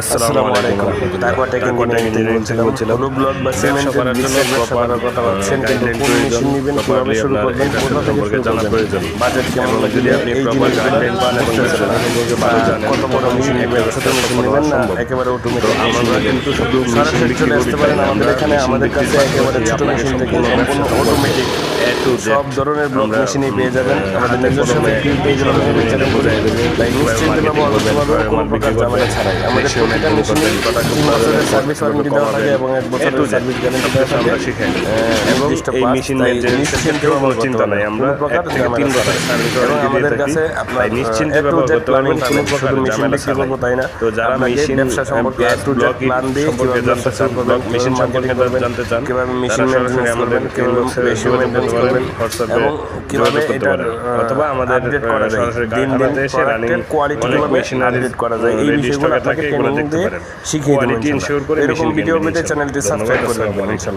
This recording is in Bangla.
আসসালামু আলাইকুম। তারপর টেকেন ইঞ্জিনিয়ারিং বলছিলাম হলুদ ব্লক বা সিমেন্টের করার জন্য বিশেষ ব্যবসা proper, করার কথা ভাবছেন কিন্তু কোন মেশিন নেবেন কীভাবে শুরু করবেন কোথা থেকে শুরু জানা প্রয়োজন। বাজেট কেমন যদি আপনি এই proper পান এবং বুঝতে সেটা পারবেন। সম্পর্কে বা ভালো জানেন, কত বড় মেশিন নেবেন ছোট মেশিন নেবেন না একেবারে অটোমেটিক আমরা কিন্তু শুধু সরাসরি চলে আসতে পারেন আমাদের এখানে আমাদের কাছে একেবারে ছোট মেশিন থেকে সম্পূর্ণ অটোমেটিক সব ধরনের ব্লক মেশিনই পেয়ে যাবেন আমাদের নিজস্ব কলমে চ্যানেল করে তাই নিশ্চিন্তে ব্যবহার করতে পারবেন কোনো প্রকার ঝামেলা ছাড়াই আমাদের প্রতিটা মেশিনে তিন বছরের সার্ভিস ওয়ারেন্টি দেওয়া থাকে এবং এক বছরের সার্ভিস গ্যারান্টি দেওয়া থাকে। আমরা শিখাই আহ, এবং এই মেশিন তাই ক্ষেত্রেও কোনো চিন্তা নাই। আমরা এক থেকে তিন ছাড়াই। সার্ভিস ওয়ারেন্টি আমাদের দিয়ে থাকি তাই নিশ্চিন্তে A to Z ব্যবহার করতে পারবেন কোনো প্রকার মেশিন বিক্রি করব তাই না? তো যারা মেশিন ব্যবসা সম্পর্কে A to Z block plan দিয়ে সম্পর্কে জানতে চান করবেন, মেশিন সম্পর্কে জানতে চান কীভাবে মেশিন সরাসরি আমাদের করবেন কীভাবে inbox-এ রেশিও যোগাযোগ মেনটেন্স করবেন পারেন, কীভাবে এটা অথবা আমাদের, সরাসরি দিন দিন এসে কোয়ালিটি অনেক আপডেট করা যায় এই বিষয়গুলো আপনাকে শিখিয়ে দেবো ইনশিওর করে এরকম ভিডিও পেতে চ্যানেলটি সাবস্ক্রাইব করে ইনশাআল্লাহ